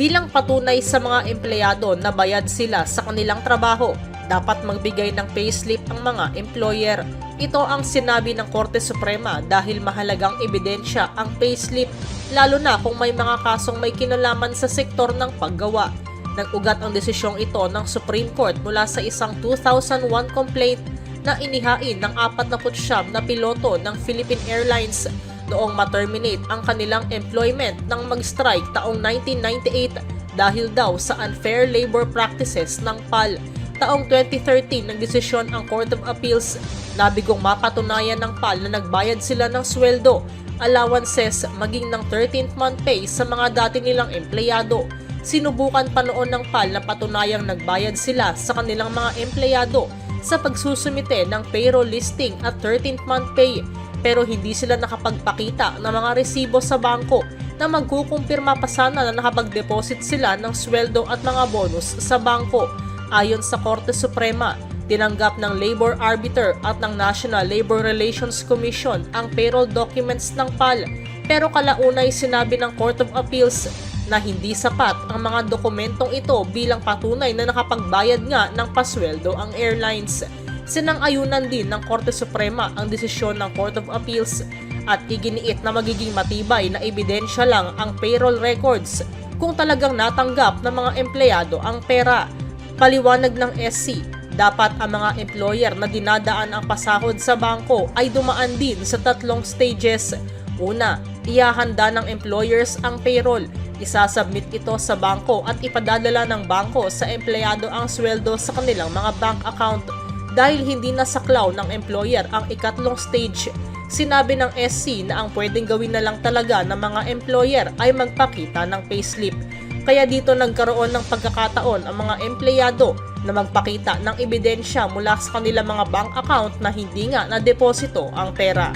Bilang patunay sa mga empleyado na bayad sila sa kanilang trabaho, dapat magbigay ng payslip ang mga employer. Ito ang sinabi ng Korte Suprema dahil mahalagang ebidensya ang payslip, lalo na kung may mga kasong may kinalaman sa sektor ng paggawa. Nag-ugat ang desisyong ito ng Supreme Court mula sa isang 2001 complaint na inihain ng 49 na piloto ng Philippine Airlines noong ma-terminate ang kanilang employment nang mag-strike taong 1998 dahil daw sa unfair labor practices ng PAL. Taong 2013 nang desisyon ang Court of Appeals na bigong mapatunayan ng PAL na nagbayad sila ng sweldo, allowances maging ng 13th month pay sa mga dati nilang empleyado. Sinubukan pa noon ng PAL na patunayang nagbayad sila sa kanilang mga empleyado sa pagsusumite ng payroll listing at 13th month pay pero hindi sila nakapagpakita ng mga resibo sa bangko na magkukumpirma pa sana na nakapag-deposit sila ng sweldo at mga bonus sa bangko. Ayon sa Korte Suprema, tinanggap ng Labor Arbiter at ng National Labor Relations Commission ang payroll documents ng PAL pero kalaunay sinabi ng Court of Appeals na hindi sapat ang mga dokumentong ito bilang patunay na nakapagbayad nga ng pasweldo ang airlines. Sinang-ayunan din ng Korte Suprema ang desisyon ng Court of Appeals at iginiit na magiging matibay na ebidensya lang ang payroll records kung talagang natanggap ng mga empleyado ang pera. Paliwanag ng SC, dapat ang mga employer na dinadaan ang pasahod sa bangko ay dumaan din sa tatlong stages. Una, ihahanda ng employers ang payroll. Isasubmit ito sa bangko at ipadadala ng bangko sa empleyado ang sweldo sa kanilang mga bank account dahil hindi nasaklaw ng employer ang ikatlong stage. Sinabi ng SC na ang pwedeng gawin na lang talaga ng mga employer ay magpakita ng payslip. Kaya dito nagkaroon ng pagkakataon ang mga empleyado na magpakita ng ebidensya mula sa kanilang mga bank account na hindi nga na deposito ang pera.